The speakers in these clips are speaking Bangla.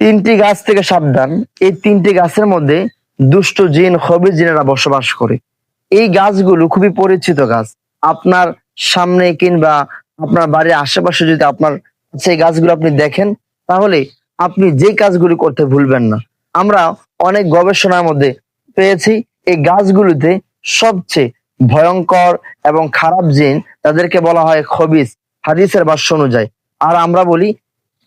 তিনটি গাছ থেকে সাবধান। এই তিনটি গাছের মধ্যে দুষ্ট জিন হবি জিনেরা বসবাস করে। এই গাছগুলো খুবই পরিচিত গাছ। আপনার সামনে কিংবা আপনার বাড়ির আশেপাশে যদি আপনার সেই গাছগুলো আপনি দেখেন, তাহলে আপনি যে কাজগুলি করতে ভুলবেন না। আমরা অনেক গবেষণার মধ্যে পেয়েছি, এই গাছগুলোতে সবচেয়ে ভয়ঙ্কর এবং খারাপ জিন, তাদেরকে বলা হয় খবিস হাদিসের ভাষ্য অনুযায়ী। আর আমরা বলি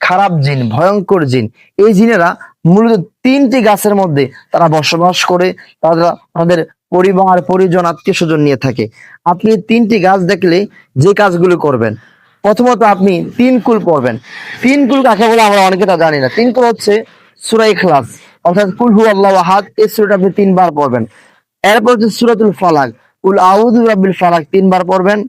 খারাপ জিন, ভয়ঙ্কর জিন। এই জিনেরা মূলত তিনটি গাছের মধ্যে তারা বসবাস করে, তারা তাদের পরিবার, পরিজন আত্মীয় স্বজন নিয়ে থাকে। আপনি তিনটি গাছ দেখলে যে কাজগুলো করবেন, প্রথমত আপনি তিন কুল পড়বেন। তিন কুল কাকে বলে আমরা অনেকে তা জানি না। তিন কুল হচ্ছে সুরাই খালাস অর্থাৎ কুল হু আল্লাহ হাত এই সুরাটা আপনি তিনবার পড়বেন। এরপর হচ্ছে সুরাতুল ফালাক। কুল আউযু রাব্বিল ফালাক তিনবার পড়বেন।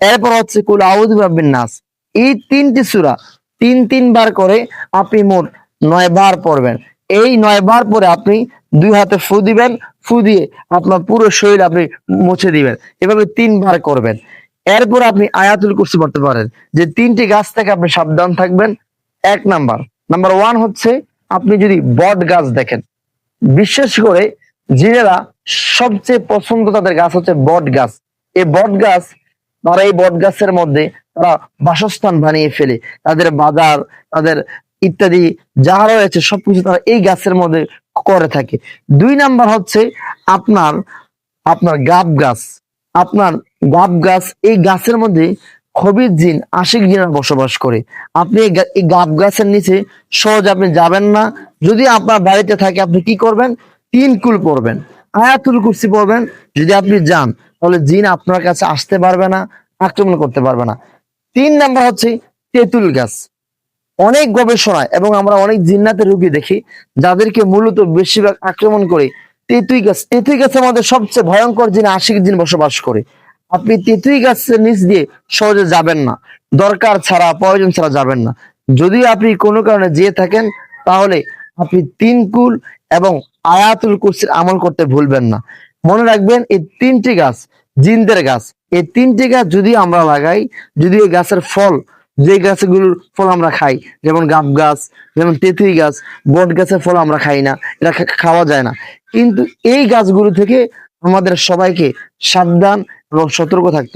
এরপর হচ্ছে কুল আউযু রাব্বিন নাস। এই তিনটি সূরা তিন তিনবার করে আপনি মোট নয় বার পড়বেন। এই নয় বার পরে আপনি দুই হাতে ফু দিবেন, ফু দিয়ে আপনার পুরো শরীর আপনি মুছে দিবেন। এভাবে তিনবার করবেন। এরপর আপনি আয়াতুল কুরসি পড়তে পারেন, যে তিনটি গাছ থেকে আপনি সাবধান থাকবেন। এক নাম্বার। নাম্বার ওয়ান হচ্ছে আপনি যদি বট গাছ দেখেন, বিশেষ করে জিনেরা সবচেয়ে পছন্দ তাদের গাছ হচ্ছে বট গাছ। এই বট গাছ তারা এই বট গাছের মধ্যে তারা বাসস্থান বানিয়ে ফেলে। তাদের বাজার, তাদের ইত্যাদি যা রয়েছে সবকিছু তারা এই গাছের মধ্যে করে থাকে। দুই নাম্বার হচ্ছে আপনার আপনার গাব গাছ। আপনার গাব গাছ এই গাছের মধ্যে খবির জিন, আশিক জিনের বসবাস করে। আপনি এই গাব গাছের নিচে সহজ আপনি যাবেন না। যদি আপনার বাড়িতে থাকে, আপনি কি করবেন? তিন কুল পড়বেন আয়াতুল কুরসি পড়বেন যদি আপনি যান তাহলে জিন আপনার কাছে আসতে পারবে না, আক্রমণ করতে পারবে না। তিন নাম্বার হচ্ছে তেঁতুল গাছ। অনেক গবেষণায় এবং আমরা অনেক জিন্নাতের রোগী দেখি, যাদেরকে মূলত বেশিরভাগ আক্রমণ করে তেঁতুই গাছ। তেঁতুই গাছের মধ্যে সবচেয়ে ভয়ঙ্কর জিন আশিক জিন বসবাস করে। আপনি তেঁতুই গাছের নিচ দিয়ে সহজে যাবেন না। দরকার ছাড়া, প্রয়োজন ছাড়া যাবেন না। যদি আপনি কোনো কারণে যেয়ে থাকেন, তাহলে আপনি তিন কুল এবং আয়াতুল কুরসির আমল করতে ভুলবেন না। মনে রাখবেন, এই তিনটি গাছ, জিন্দের গাছ, এই তিনটি গাছ যদি আমরা লাগাই, যদি এই গাছের ফল, যে গাছগুলোর ফল আমরা খাই, যেমন গাব গাছ, যেমন তেঁতুই গাছ, বট গাছের ফল আমরা খাই না, এটা খাওয়া যায় না কিন্তু এই গাছগুলো থেকে আমাদের সবাইকে সাবধান এবং সতর্ক থাকতে।